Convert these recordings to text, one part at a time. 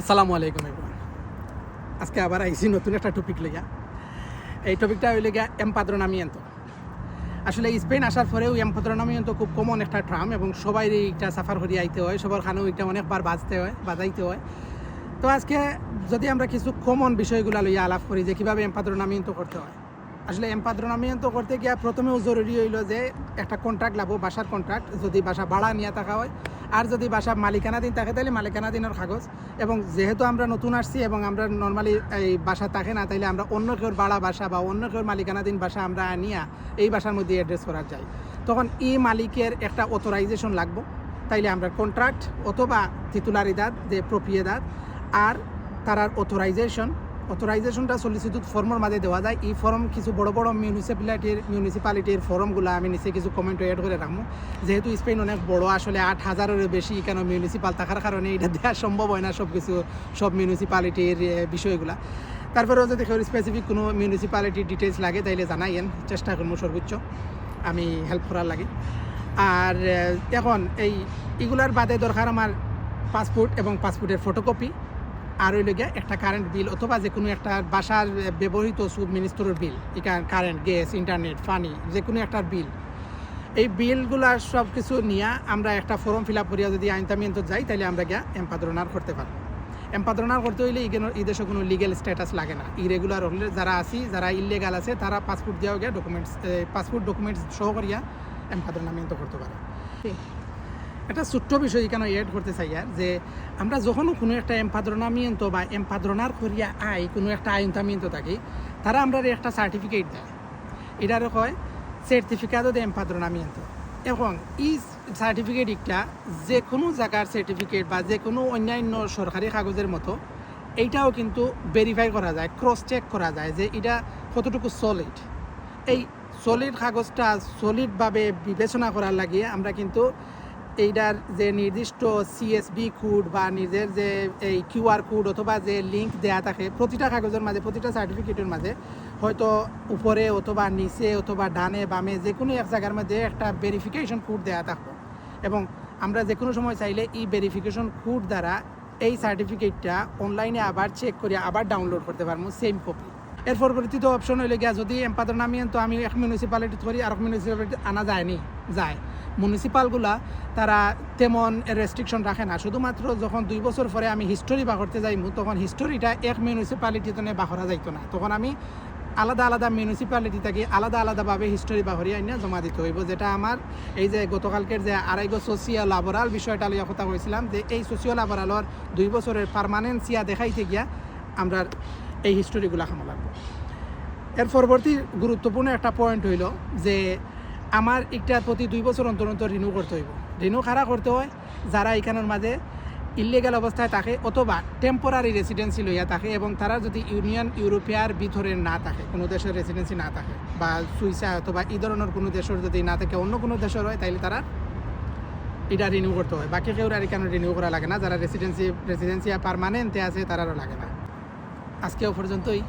আসসালামু আলাইকুম আজকে আবার আইসি নতুন একটা টপিক লইয়া এই টপিকটা হইলে গিয়া এমপাদ্রনামিয়েন্তো আসলে স্পেন আসার পরেও এমপাদ্রনামিয়েন্তো খুব কমন একটা ট্রাম এবং সবাই এইটা সাফার করি আইতে হয়, সবার খানেও এটা অনেকবার বাজতে হয়, বাজাইতে হয়। তো আজকে যদি আমরা কিছু কমন বিষয়গুলো লইয়া আলাপ করি যে কীভাবে এমপাদ্রনামিয়েন্তো করতে হয়। আসলে এমপাদ্রনামিয়েন্তো করতে গিয়া প্রথমেও জরুরি হইল যে একটা কন্ট্রাক্ট লাভ বাসার কন্ট্রাক্ট যদি বাসা ভাড়া নিয়ে থাকা হয় আর যদি বাসা মালিকানা দিন থাকে, তাহলে মালিকানা দিনের কাগজ। এবং যেহেতু আমরা নতুন আসছি এবং আমরা নর্মালি এই বাসা থাকে না, তাইলে আমরা অন্য কেউ ভাড়া বাসা বা অন্য কেউ মালিকানা দিন বাসা আমরা আনিয়া এই বাসার মধ্যে অ্যাড্রেস করা যায় তখন ই মালিকের একটা অথরাইজেশন লাগবো। তাইলে আমরা কন্ট্রাক্ট অথবা তিতুলারিদাদ যে প্রপ্রিয়দাদ আর তারার অথরাইজেশন অথরাইজেশনটা সলিসিটুড ফর্মের মাঝে দেওয়া যায়। এই ফর্ম কিছু বড় বড় মিউনিসিপ্যালিটির মিউনিসিপ্যালিটির ফর্মগুলো আমি নিচে কিছু কমেন্ট এড করে রাখব যেহেতু স্পেন অনেক বড়, আসলে আট হাজারেরও বেশি কেন মিউনিসিপাল থাকার কারণে এটা দেওয়া সম্ভব হয় না সব কিছু সব মিউনিসিপ্যালিটির বিষয়গুলা। তারপরেও যদি কেউ স্পেসিফিক কোনো মিউনিসিপ্যালিটির ডিটেলস লাগে, তাইলে জানাইয়েন। চেষ্টা করব সর্বোচ্চ। আমি হেল্প করার লাগে। আর এখন এই এগুলার বাদে দরকার আমার পাসপোর্ট এবং পাসপোর্টের ফটোকপি আর হইল গিয়া একটা কারেন্ট বিল অথবা যে কোনো একটা বাসার ব্যবহৃত সুদ মিনিস্টারের বিল এখানে কারেন্ট গ্যাস ইন্টারনেট পানি যে কোনো একটা বিল এই বিলগুলা সব কিছু নিয়ে আমরা একটা ফর্ম ফিল আপ করিয়া যদি আইনতামিয়ন্ত যাই তাহলে আমরা গিয়া এম্পাদ্রনার করতে পারব। এম্পাদ্রনার করতে হইলে এই দেশে কোনো লিগেল স্ট্যাটাস লাগে না। ইরেগুলার হলে যারা আছি, যারা ইলিগাল আছে, তারা পাসপোর্ট দিয়েও গিয়া ডকুমেন্টস পাসপোর্ট ডকুমেন্টস সহ করিয়া এম্পাদ্রনামিয়ন্ত করতে পারে। একটা ছোট্ট বিষয় এখানে এড করতে চাই আর যে আমরা যখনও কোনো একটা এম্পাদ্রনামিয়ন্ত বা এম্পাদ্রনার করিয়া আই কোনো একটা আইনতামিয়ন্ত থাকি, তারা আমরা একটা সার্টিফিকেট দেয়। এটারও হয় সার্টিফিকেটও দেয় এম্পাদ্রনামিয়ন্ত এবং এই সার্টিফিকেট একটা যে কোনো জায়গার সার্টিফিকেট বা যে কোনো অন্যান্য সরকারি কাগজের মতো, এইটাও কিন্তু ভেরিফাই করা যায় ক্রস চেক করা যায় যে এটা কতটুকু সলিড এই সলিড কাগজটা সলিডভাবে বিবেচনা করার লাগিয়ে আমরা কিন্তু এইটার যে নির্দিষ্ট সিএসবি কোড বা নিজের যে এই কিউআর কোড অথবা যে লিঙ্ক দেয়া থাকে, প্রতিটা কাগজের মাঝে, প্রতিটা সার্টিফিকেটের মাঝে, হয়তো উপরে অথবা নিচে অথবা ডানে বামে যে কোনো এক জায়গার মধ্যে একটা ভেরিফিকেশন কোড দেয়া থাকব। এবং আমরা যে কোনো সময় চাইলে এই ভেরিফিকেশন কোড দ্বারা এই সার্টিফিকেটটা অনলাইনে আবার চেক করে আবার ডাউনলোড করতে পারব সেম কপি এর পরবর্তীতে অপশন হইলে গিয়া যদি এম্পাদর নামিয়ে তো আমি এক মিউনিসিপ্যালিটি করি আর এক মিউনিসিপ্যালিটি আনা যায়নি, যায়। মিউনিসিপালগুলা তারা তেমন রেস্ট্রিকশন রাখে না। শুধুমাত্র যখন দুই বছর পরে আমি হিস্টোরি বা করতে যাইমু, তখন হিস্টোরিটা এক মিউনিসিপ্যালিটিতে বা করা যাইতো না। তখন আমি আলাদা আলাদা মিউনিসিপ্যালিটি থেকে আলাদা আলাদাভাবে হিস্টোরি বা হরিয়া আইনা জমা দিতে হইব, যেটা আমার এই যে গতকালকের যে আড়াইগো সোশিয়াল লাবোরাল বিষয়টা লইয়া কথা কইছিলাম, যে এই সোশিয়াল লাবোরালর দুই বছরের পারমানেন্সিয়া দেখাইতে গিয়া আমরা এই হিস্টোরিগুলা খামো লাগবো। এর পরবর্তী গুরুত্বপূর্ণ একটা পয়েন্ট হইল যে আমার একটার প্রতি দুই বছর অন্তর অন্তর রিনিউ করতে হইব। রিনিউ খারা করতে হয়? যারা এখানের মাঝে ইলিগাল অবস্থায় থাকে অথবা টেম্পোরারি রেসিডেন্সি লইয়া থাকে এবং তারা যদি ইউনিয়ন ইউরোপিয়ার ভিতরে না থাকে, কোনো দেশের রেসিডেন্সি না থাকে বা সুইসা অথবা এই ধরনের কোনো দেশের যদি না থাকে, অন্য কোনো দেশের হয়, তাইলে তারা এটা রিনিউ করতে হয়। বাকি কেউ আর এখানে রিনিউ করা লাগে না। যারা রেসিডেন্সি রেসিডেন্সিয়া পারমানেন্টে আছে, তারারও লাগে না। আজকেও পর্যন্তই।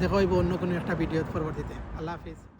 দেখা হইব অন্য কোনো একটা ভিডিও পরবর্তীতে। আল্লাহ হাফিজ।